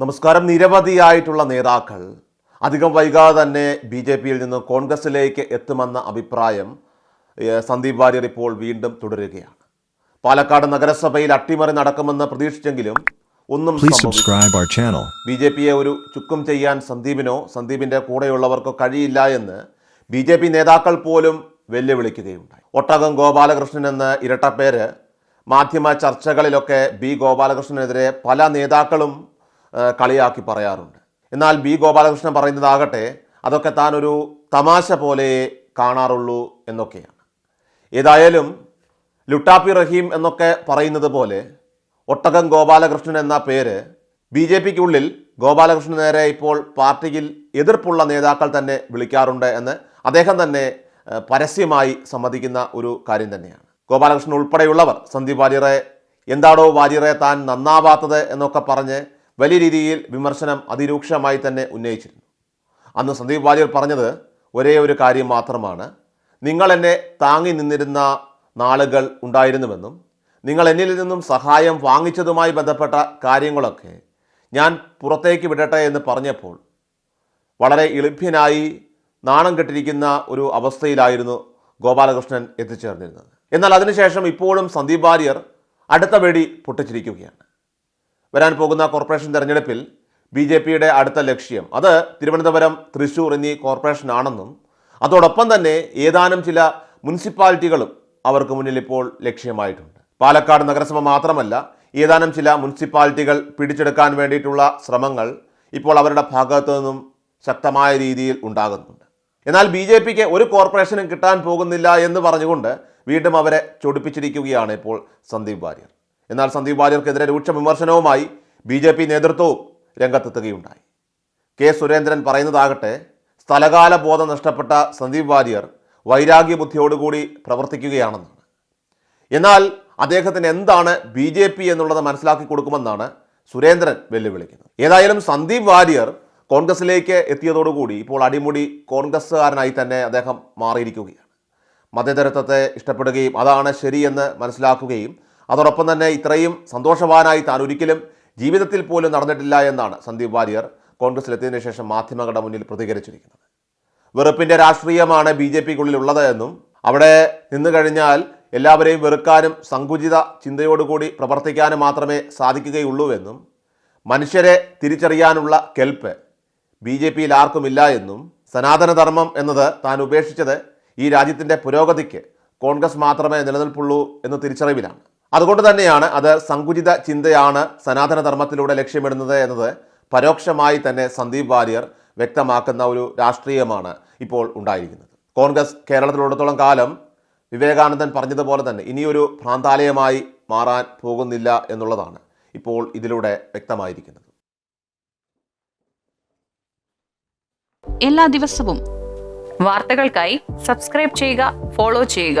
നമസ്കാരം. നിരവധിയായിട്ടുള്ള നേതാക്കൾ അധികം വൈകാതെ തന്നെ ബി ജെ പിയിൽ നിന്ന് കോൺഗ്രസിലേക്ക് എത്തുമെന്ന അഭിപ്രായം സന്ദീപ് വാര്യർ ഇപ്പോൾ വീണ്ടും തുടരുകയാണ്. പാലക്കാട് നഗരസഭയിൽ അട്ടിമറി നടക്കുമെന്ന് പ്രതീക്ഷിച്ചെങ്കിലും ഒന്നും. ബി ജെ പിയെ ഒരു ചുക്കും ചെയ്യാൻ സന്ദീപിനോ സന്ദീപിന്റെ കൂടെയുള്ളവർക്കോ കഴിയില്ല എന്ന് ബി ജെ പി നേതാക്കൾ പോലും വെല്ലുവിളിക്കുകയുണ്ടായി. ഒട്ടകം ഗോപാലകൃഷ്ണൻ എന്ന ഇരട്ടപ്പേര് മാധ്യമ ചർച്ചകളിലൊക്കെ ബി ഗോപാലകൃഷ്ണനെതിരെ പല നേതാക്കളും കളിയാക്കി പറയാറുണ്ട്. എന്നാൽ ബി ഗോപാലകൃഷ്ണൻ പറയുന്നതാകട്ടെ അതൊക്കെ താൻ ഒരു തമാശ പോലെ കാണാറുള്ളൂ എന്നൊക്കെയാണ്. ഏതായാലും ലുട്ടാപ്പി റഹീം എന്നൊക്കെ പറയുന്നത് പോലെ ഒട്ടകം ഗോപാലകൃഷ്ണൻ എന്ന പേര് ബി ജെ പിക്കുള്ളിൽ ഗോപാലകൃഷ്ണന് നേരെ ഇപ്പോൾ പാർട്ടിയിൽ എതിർപ്പുള്ള നേതാക്കൾ തന്നെ വിളിക്കാറുണ്ട് എന്ന് അദ്ദേഹം തന്നെ പരസ്യമായി സമ്മതിക്കുന്ന ഒരു കാര്യം തന്നെയാണ്. ഗോപാലകൃഷ്ണൻ ഉൾപ്പെടെയുള്ളവർ സന്ദീപ് വാര്യറെ എന്താടോ വാര്യറെ താൻ നന്നാവാത്തത് എന്നൊക്കെ പറഞ്ഞ് വലിയ രീതിയിൽ വിമർശനം അതിരൂക്ഷമായി തന്നെ ഉന്നയിച്ചിരുന്നു. അന്ന് സന്ദീപ് വാര്യർ പറഞ്ഞത് ഒരേ ഒരു കാര്യം മാത്രമാണ്. നിങ്ങൾ എന്നെ താങ്ങി നിന്നിരുന്ന നാളുകൾ ഉണ്ടായിരുന്നുവെന്നും നിങ്ങൾ എന്നിൽ നിന്നും സഹായം വാങ്ങിച്ചതുമായി ബന്ധപ്പെട്ട കാര്യങ്ങളൊക്കെ ഞാൻ പുറത്തേക്ക് വിടട്ടെ എന്ന് പറഞ്ഞപ്പോൾ വളരെ എളുപ്പ്യനായി നാണം കെട്ടിരിക്കുന്ന ഒരു അവസ്ഥയിലായിരുന്നു ഗോപാലകൃഷ്ണൻ എത്തിച്ചേർന്നിരുന്നത്. എന്നാൽ അതിനുശേഷം ഇപ്പോഴും സന്ദീപ് വാര്യർ അടുത്ത വെടി പൊട്ടിച്ചിരിക്കുകയാണ്. വരാൻ പോകുന്ന കോർപ്പറേഷൻ തെരഞ്ഞെടുപ്പിൽ ബി ജെ പിയുടെ അടുത്ത ലക്ഷ്യം അത് തിരുവനന്തപുരം തൃശൂർ എന്നീ കോർപ്പറേഷനാണെന്നും അതോടൊപ്പം തന്നെ ഏതാനും ചില മുനിസിപ്പാലിറ്റികളും അവർക്ക് മുന്നിൽ ഇപ്പോൾ ലക്ഷ്യമായിട്ടുണ്ട്. പാലക്കാട് നഗരസഭ മാത്രമല്ല ഏതാനും ചില മുനിസിപ്പാലിറ്റികൾ പിടിച്ചെടുക്കാൻ വേണ്ടിയിട്ടുള്ള ശ്രമങ്ങൾ ഇപ്പോൾ അവരുടെ ഭാഗത്തു നിന്നും ശക്തമായ രീതിയിൽ ഉണ്ടാകുന്നുണ്ട്. എന്നാൽ ബി ജെ പിക്ക് ഒരു കോർപ്പറേഷനും കിട്ടാൻ പോകുന്നില്ല എന്ന് പറഞ്ഞുകൊണ്ട് വീണ്ടും അവരെ ചൊടിപ്പിച്ചിരിക്കുകയാണ് ഇപ്പോൾ സന്ദീപ് വാര്യർ. എന്നാൽ സന്ദീപ് വാര്യർക്കെതിരെ രൂക്ഷ വിമർശനവുമായി ബി ജെ പി നേതൃത്വവും രംഗത്തെത്തുകയുണ്ടായി. കെ സുരേന്ദ്രൻ പറയുന്നതാകട്ടെ സ്ഥലകാല ബോധം നഷ്ടപ്പെട്ട സന്ദീപ് വാര്യർ വൈരാഗ്യ ബുദ്ധിയോടുകൂടി പ്രവർത്തിക്കുകയാണെന്നാണ്. എന്നാൽ അദ്ദേഹത്തിന് എന്താണ് ബി ജെ പി എന്നുള്ളത് മനസ്സിലാക്കി കൊടുക്കുമെന്നാണ് സുരേന്ദ്രൻ വെല്ലുവിളിക്കുന്നത്. ഏതായാലും സന്ദീപ് വാര്യർ കോൺഗ്രസിലേക്ക് എത്തിയതോടുകൂടി ഇപ്പോൾ അടിമുടി കോൺഗ്രസ്സുകാരനായി തന്നെ അദ്ദേഹം മാറിയിരിക്കുകയാണ്. മതേതരത്വത്തെ ഇഷ്ടപ്പെടുകയും അതാണ് ശരിയെന്ന് മനസ്സിലാക്കുകയും അതോടൊപ്പം തന്നെ ഇത്രയും സന്തോഷവാനായി താൻ ഒരിക്കലും ജീവിതത്തിൽ പോലും നടന്നിട്ടില്ല എന്നാണ് സന്ദീപ് വാര്യർ കോൺഗ്രസിലെത്തിയതിനു ശേഷം മാധ്യമങ്ങളുടെ മുന്നിൽ പ്രതികരിച്ചിരിക്കുന്നത്. വെറുപ്പിന്റെ രാഷ്ട്രീയമാണ് ബി ജെ പിക്കുള്ളിൽ ഉള്ളത് എന്നും അവിടെ നിന്നു കഴിഞ്ഞാൽ എല്ലാവരെയും വെറുക്കാനും സങ്കുചിത ചിന്തയോടുകൂടി പ്രവർത്തിക്കാനും മാത്രമേ സാധിക്കുകയുള്ളൂ എന്നും മനുഷ്യരെ തിരിച്ചറിയാനുള്ള കെൽപ്പ് ബി ജെ പിയിൽ ആർക്കുമില്ല എന്നും സനാതനധർമ്മം എന്നത് താൻ ഉപേക്ഷിച്ചത് ഈ രാജ്യത്തിന്റെ പുരോഗതിക്ക് കോൺഗ്രസ് മാത്രമേ നിലനിൽപ്പുള്ളൂ എന്ന് തിരിച്ചറിവിലാണ്. അതുകൊണ്ട് തന്നെയാണ് അത് സങ്കുചിത ചിന്തയാണ് സനാതനധർമ്മത്തിലൂടെ ലക്ഷ്യമിടുന്നത് എന്നത് പരോക്ഷമായി തന്നെ സന്ദീപ് വാര്യർ വ്യക്തമാക്കുന്ന ഒരു രാഷ്ട്രീയമാണ് ഇപ്പോൾ ഉണ്ടായിരിക്കുന്നത്. കോൺഗ്രസ് കേരളത്തിലുള്ളിടത്തോളം കാലം വിവേകാനന്ദൻ പറഞ്ഞതുപോലെ തന്നെ ഇനിയൊരു ഭ്രാന്താലയമായി മാറാൻ പോകുന്നില്ല എന്നുള്ളതാണ് ഇപ്പോൾ ഇതിലൂടെ വ്യക്തമായിരിക്കുന്നത്. എല്ലാ ദിവസവും വാർത്തകൾക്കായി സബ്സ്ക്രൈബ് ചെയ്യുക ഫോളോ ചെയ്യുക.